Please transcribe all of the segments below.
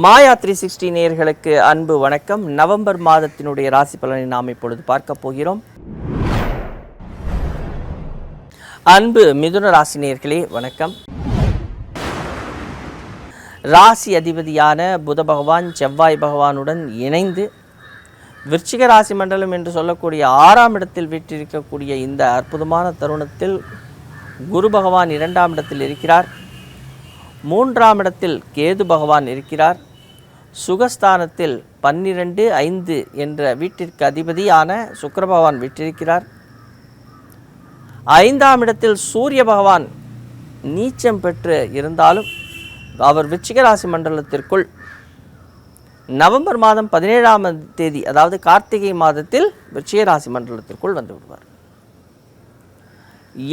மாயா three sixty நேர்களுக்கு அன்பு வணக்கம். நவம்பர் மாதத்தினுடைய ராசி பலனை நாம் இப்பொழுது பார்க்க போகிறோம். அன்பு மிதுன ராசி நேர்களே வணக்கம். ராசி அதிபதியான புத பகவான் செவ்வாய் பகவானுடன் இணைந்து விருச்சிக ராசி மண்டலம் என்று சொல்லக்கூடிய ஆறாம் இடத்தில் வீற்றிருக்கக்கூடிய இந்த அற்புதமான தருணத்தில் குரு பகவான் இரண்டாம் இடத்தில் இருக்கிறார். மூன்றாம் இடத்தில் கேது பகவான் இருக்கிறார். சுகஸ்தானத்தில் பன்னிரண்டு ஐந்து என்ற வீட்டிற்கு அதிபதியான சுக்கர பகவான் விட்டிருக்கிறார். ஐந்தாம் இடத்தில் சூரிய பகவான் நீச்சம் பெற்று இருந்தாலும் அவர் விச்சிகராசி மண்டலத்திற்குள் நவம்பர் மாதம் பதினேழாம் தேதி அதாவது கார்த்திகை மாதத்தில் விச்சிகராசி மண்டலத்திற்குள் வந்து விடுவார்.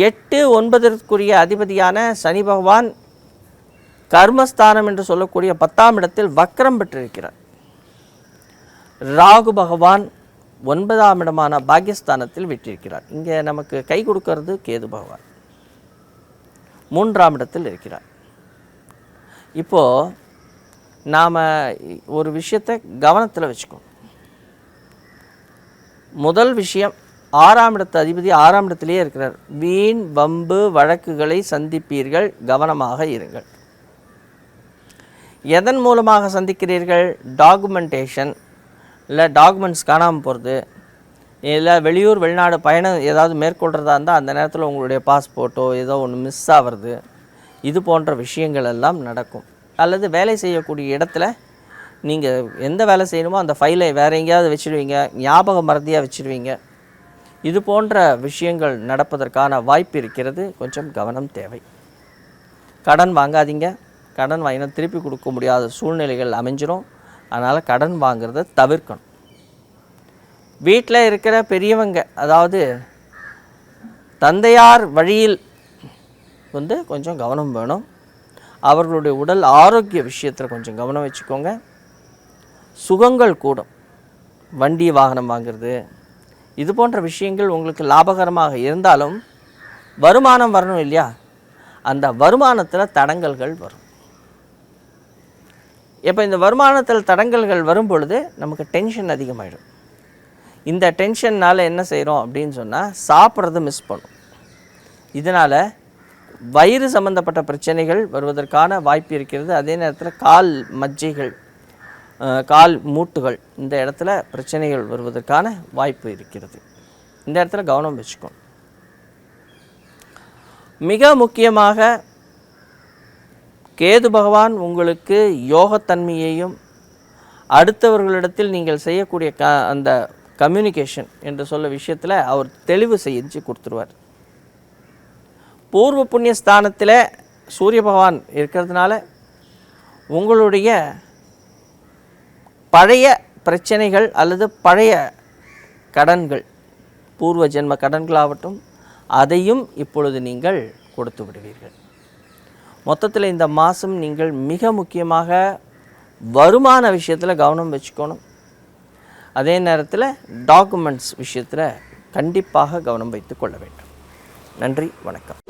எட்டு ஒன்பதற்குரிய அதிபதியான சனி பகவான் கர்மஸ்தானம் என்று சொல்லக்கூடிய பத்தாம் இடத்தில் வக்ரம் பெற்றிருக்கிறார். ராகு பகவான் ஒன்பதாம் இடமான பாக்கியஸ்தானத்தில் விட்டிருக்கிறார் இங்கே நமக்கு கை கொடுக்கிறது கேது பகவான். மூன்றாம் இடத்தில் இருக்கிறார். இப்போது நாம் ஒரு விஷயத்தை கவனத்தில் வச்சுக்கணும். முதல் விஷயம் ஆறாம் இடத்து அதிபதி ஆறாம் இடத்திலேயே இருக்கிறார். வீண் வம்பு வழக்குகளை சந்திப்பீர்கள் கவனமாக இருங்கள். எதன் மூலமாக சந்திக்கிறீர்கள்? டாக்குமெண்டேஷன் இல்லை டாக்குமெண்ட்ஸ் காணாமல் போகிறது. இல்லை வெளியூர் வெளிநாடு பயணம் ஏதாவது மேற்கொள்கிறதா இருந்தால் அந்த நேரத்தில் உங்களுடைய பாஸ்போர்ட்டோ ஏதோ ஒன்று மிஸ் ஆகிறது இது போன்ற விஷயங்கள் எல்லாம் நடக்கும். அல்லது வேலை செய்யக்கூடிய இடத்துல நீங்கள் எந்த வேலை செய்யணுமோ அந்த ஃபைலை வேறு எங்கேயாவது வச்சுடுவீங்க ஞாபக மறதியாக வச்சுடுவீங்க இது போன்ற விஷயங்கள் நடப்பதற்கான வாய்ப்பு இருக்கிறது. கொஞ்சம் கவனம் தேவை. கடன் வாங்காதீங்க. கடன் வாங்கினா திருப்பி கொடுக்க முடியாத சூழ்நிலைகள் அமைஞ்சிரும். அதனால் கடன் வாங்குறத தவிர்க்கணும். வீட்டில் இருக்கிற பெரியவங்க அதாவது தந்தையார் வழியில் வந்து கொஞ்சம் கவனம் வேணும். அவர்களுடைய உடல் ஆரோக்கிய விஷயத்தில் கொஞ்சம் கவனம் வச்சுக்கோங்க. சுகங்கள் கூடும். வண்டி வாகனம் வாங்குறது இது போன்ற விஷயங்கள் உங்களுக்கு லாபகரமாக இருந்தாலும் வருமானம் வரணும் இல்லையா? அந்த வருமானத்தில் தடங்கல்கள் வரும். இப்போ இந்த வருமானத்தில் தடங்கல்கள் வரும் பொழுது நமக்கு டென்ஷன் அதிகமாகிடும் இந்த டென்ஷன்னால் என்ன செய்கிறோம் அப்படின்னு சொன்னால் சாப்பிட்றத மிஸ் பண்ணும். இதனால் வயிறு சம்பந்தப்பட்ட பிரச்சனைகள் வருவதற்கான வாய்ப்பு இருக்கிறது. அதே நேரத்தில் கால் மஜ்ஜைகள் கால் மூட்டுகள் இந்த இடத்துல பிரச்சனைகள் வருவதற்கான வாய்ப்பு இருக்கிறது. இந்த இடத்துல கவனம் வச்சுக்கணும். மிக முக்கியமாக கேது பகவான் உங்களுக்கு யோகத்தன்மையையும் அடுத்தவர்களிடத்தில் நீங்கள் செய்யக்கூடிய க அந்த கம்யூனிகேஷன் என்று சொல்ல விஷயத்தில் அவர் தெளிவு செஞ்சு கொடுத்துருவார். பூர்வ புண்ணிய ஸ்தானத்தில் சூரிய பகவான் இருக்கிறதுனால உங்களுடைய பழைய பிரச்சனைகள் அல்லது பழைய கடன்கள் பூர்வ ஜென்ம கடன்களாகட்டும் அதையும் இப்பொழுது நீங்கள் கொடுத்து விடுவீர்கள். மொத்தத்தில் இந்த மாதம் நீங்கள் மிக முக்கியமாக வருமான விஷயத்தில் கவனம் வச்சுக்கணும். அதே நேரத்தில் டாக்குமெண்ட்ஸ் விஷயத்தில் கண்டிப்பாக கவனம் வைத்து கொள்ள வேண்டும். நன்றி வணக்கம்.